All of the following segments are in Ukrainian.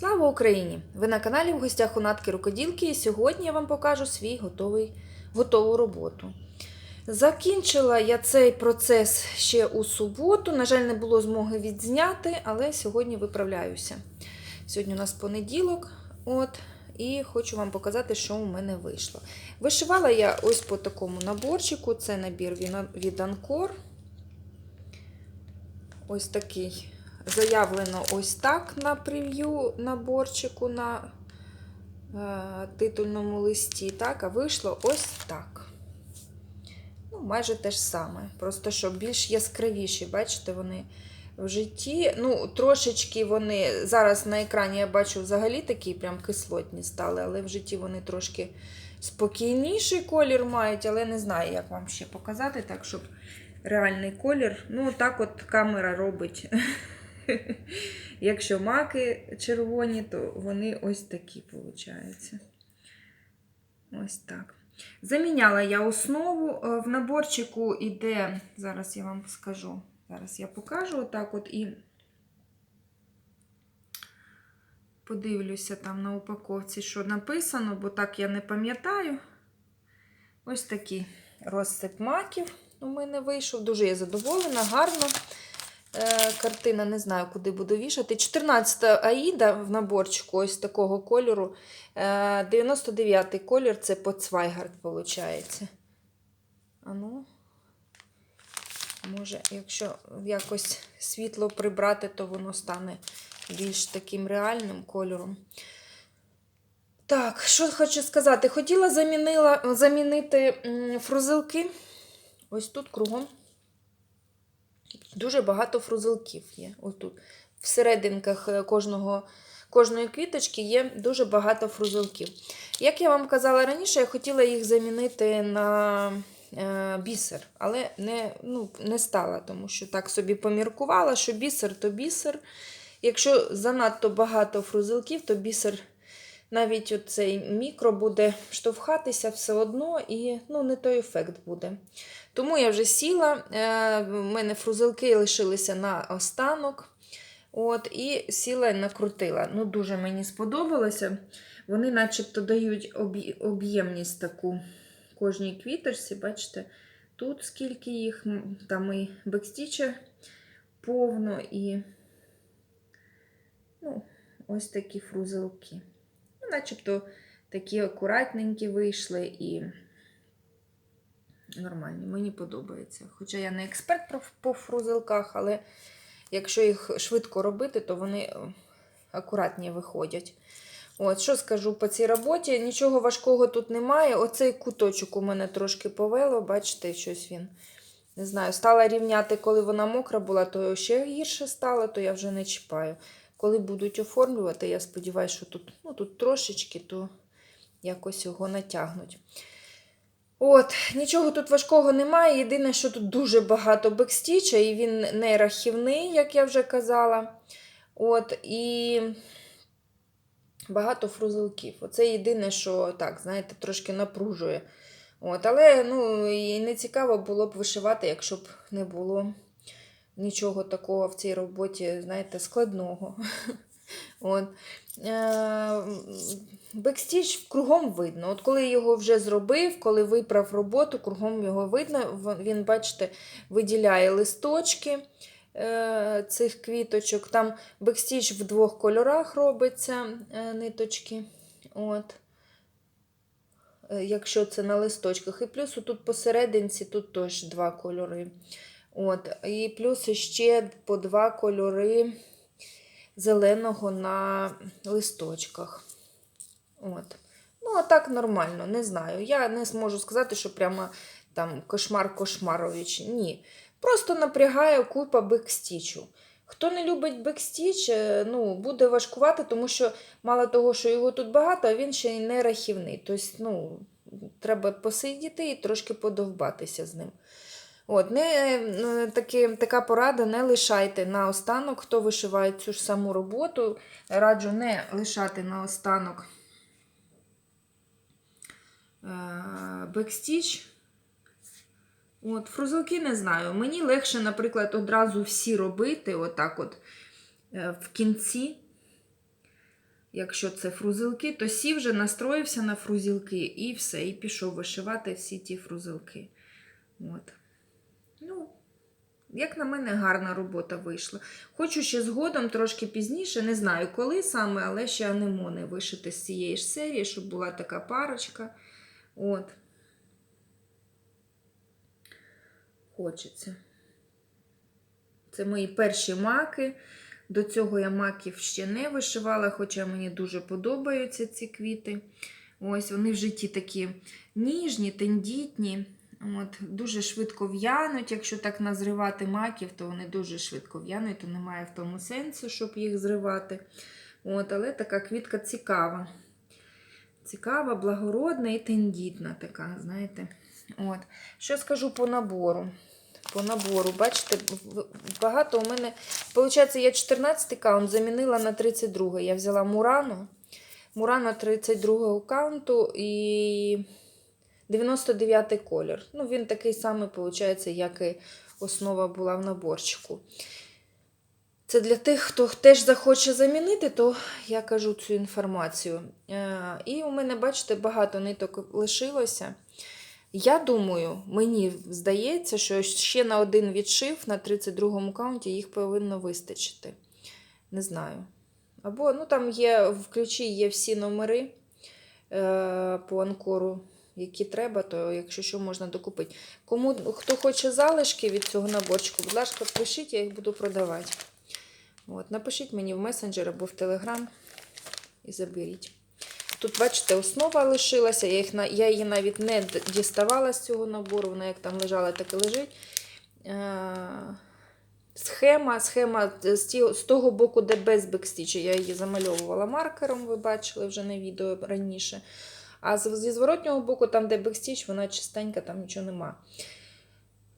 Слава Україні! Ви на каналі в гостях у Натки Рукоділки, і сьогодні я вам покажу свій готовий, готову роботу. Закінчила я цей процес ще у суботу. На жаль, не було змоги відзняти, але сьогодні виправляюся. Сьогодні у нас понеділок, от, і хочу вам показати, що у мене вийшло. Вишивала я ось по такому наборчику. Це набір від Анкор. Ось такий заявлено ось так на прев'ю наборчику на е, титульному листі, так, а вийшло ось так. Ну, майже те ж саме. Просто що більш яскравіші, бачите, вони в житті. Ну, трошечки вони зараз на екрані я бачу взагалі такі прям кислотні стали, але в житті вони трошки спокійніший колір мають, але не знаю, як вам ще показати, так, щоб реальний колір. Ну, так от камера робить. Якщо маки червоні, то вони ось такі, виходять. Ось так. Заміняла я основу. Е, В наборчику іде, зараз я вам скажу, зараз я покажу отак от і подивлюся там на упаковці, що написано, бо так я не пам'ятаю. Ось такий розсип маків у мене вийшов. Дуже я задоволена, гарно. Е, Картина не знаю, куди буду вішати. 14 Аїда в наборчику ось такого кольору. Е, 99-й колір це Поцвайгард, виходить. А ну, може, якщо якось світло прибрати, то воно стане більш таким реальним кольором. Так, що хочу сказати? Хотіла замінила, замінити фрузилки. Ось тут кругом. Дуже багато фрузилків є. Ось тут. В серединках е, кожного, кожної квіточки є дуже багато фрузилків. Як я вам казала раніше, я хотіла їх замінити на е, бісер, але не, ну, не стала, тому що так собі поміркувала, що бісер то бісер. Якщо занадто багато фрузилків, то бісер навіть цей мікро буде штовхатися все одно і ну, не той ефект буде. Тому я вже сіла, е, в мене фрузилки лишилися на останок. От, І сіла і накрутила. Ну, Дуже мені сподобалося. Вони начебто дають об'є- об'ємність таку кожній квіточці. Бачите, тут скільки їх, там і бекстіча повно, і ну, ось такі фрузилки. Начебто такі акуратненькі вийшли і нормальні. Мені подобається. Хоча я не експерт по фрузилках, але якщо їх швидко робити, то вони е, акуратні виходять. От, що скажу по цій роботі? Нічого важкого тут немає. Оцей куточок у мене трошки повело, бачите, щось він. Не знаю, стала рівняти, коли вона мокра була, то ще гірше стало, то я вже не чіпаю. Коли будуть оформлювати, я сподіваюся, що тут, ну, тут трошечки, то якось його натягнуть. От, нічого тут важкого немає. Єдине, що тут дуже багато бекстіча, і він не рахівний, як я вже казала. От, і багато фрузилків. Оце єдине, що так, знаєте, трошки напружує. От, але ну, і не цікаво було б вишивати, якщо б не було нічого такого в цій роботі, знаєте, складного. От. Е, Бекстіч кругом видно. От коли його вже зробив, коли виправ роботу, кругом його видно. Він, бачите, виділяє листочки е, цих квіточок. Там бекстіч в двох кольорах робиться е, ниточки. От. Якщо це на листочках. І плюс тут посерединці тут теж два кольори. От. І плюс ще по два кольори зеленого на листочках. От. Ну, а так нормально, не знаю. Я не зможу сказати, що прямо там кошмар кошмарович. Ні. Просто напрягає купа бекстічу. Хто не любить бекстіч, е, ну, буде важкувати, тому що мало того, що його тут багато, а він ще й не рахівний. Тобто, ну, треба посидіти і трошки подовбатися з ним. От, не, е, таки, така порада, не лишайте на останок, хто вишиває цю ж саму роботу. Раджу не лишати на останок е, бекстіч. От, фрузилки не знаю. Мені легше, наприклад, одразу всі робити, отак от е, в кінці. Якщо це фрузилки, то сів вже настроївся на фрузилки і все, і пішов вишивати всі ті фрузилки. От. Ну, як на мене, гарна робота вийшла. Хочу ще згодом, трошки пізніше, не знаю коли саме, але ще анемони вишити з цієї ж серії, щоб була така парочка. От. Хочеться. Це мої перші маки. До цього я маків ще не вишивала, хоча мені дуже подобаються ці квіти. Ось вони в житті такі ніжні, тендітні. От, Дуже швидко в'януть. Якщо так назривати маків, то вони дуже швидко в'януть, то немає в тому сенсу, щоб їх зривати. От, але така квітка цікава. Цікава, благородна і тендітна така, знаєте. От. Що скажу по набору? По набору, бачите, багато у мене. Виходить, я 14 каунт замінила на 32. Я взяла Мурану. Мурана 32 каунту і 99 колір. Ну, він такий самий, виходить, як і основа була в наборчику. Це для тих, хто теж захоче замінити, то я кажу цю інформацію. Е, І у мене, бачите, багато ниток лишилося. Я думаю, мені здається, що ще на один відшив на 32-му каунті їх повинно вистачити. Не знаю. Або ну, там є в ключі є всі номери е, по анкору, які треба, то якщо що, можна докупити. Кому хто хоче залишки від цього наборчику, будь ласка, пишіть, я їх буду продавати. От, напишіть мені в месенджер або в Телеграм і заберіть. Тут, бачите, основа лишилася, я, їх, я її навіть не діставала з цього набору, вона як там лежала, так і лежить. Е, Схема, схема з, того боку, де без бекстіча, я її замальовувала маркером, ви бачили вже на відео раніше. А зі зворотнього боку, там, де бекстіч, вона чистенька, там нічого нема.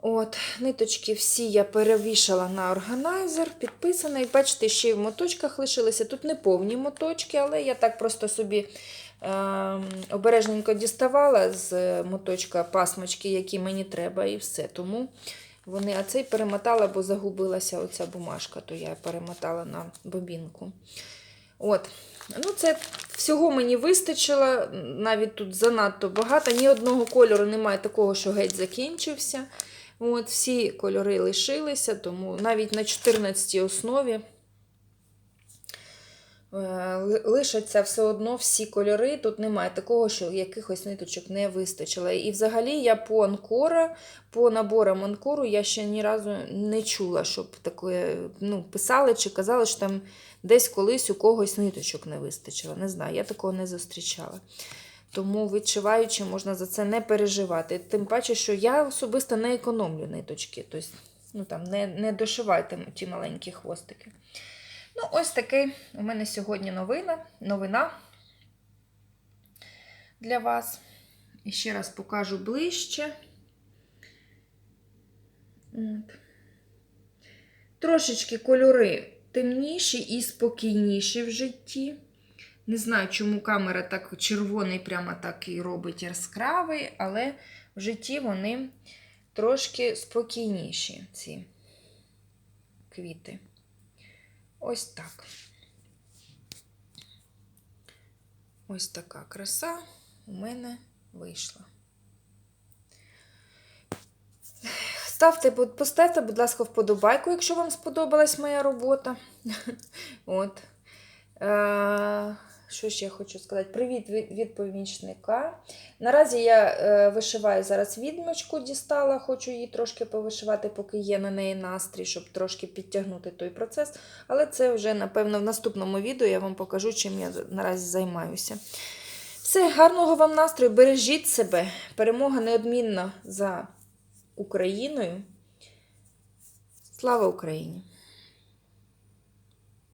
От, ниточки всі я перевішала на органайзер, підписаний. Бачите, ще й в моточках лишилися. Тут не повні моточки, але я так просто собі е, обережненько діставала з моточка пасмочки, які мені треба, і все. Тому вони, а цей перемотала, бо загубилася оця бумажка, то я перемотала на бобінку. От. Ну, це всього мені вистачило, навіть тут занадто багато. Ні одного кольору немає такого, що геть закінчився. От, всі кольори лишилися, тому навіть на 14 основі лишаться все одно всі кольори. Тут немає такого, що якихось ниточок не вистачило. І взагалі я по анкора, по наборам анкору я ще ні разу не чула, щоб таке ну, писали чи казали, що там десь колись у когось ниточок не вистачило. Не знаю, я такого не зустрічала. Тому, відчуваючи, можна за це не переживати. Тим паче, що я особисто не економлю ниточки. Тобто, ну, там, не, не дошивайте ті маленькі хвостики. Ну, ось такий у мене сьогодні новина, новина для вас. І ще раз покажу ближче. От. Трошечки кольори темніші і спокійніші в житті. Не знаю, чому камера так червоний, прямо так і робить яскравий, але в житті вони трошки спокійніші, ці квіти. Ось так. Ось така краса у мене вийшла. Ставте, поставте, будь ласка, вподобайку, якщо вам сподобалась моя робота. От. Що ще я хочу сказати? Привіт від помічника. Наразі я е, вишиваю зараз відмочку, дістала, хочу її трошки повишивати, поки є на неї настрій, щоб трошки підтягнути той процес. Але це вже, напевно, в наступному відео я вам покажу, чим я наразі займаюся. Все, гарного вам настрою, бережіть себе. Перемога неодмінна за Україною. Слава Україні!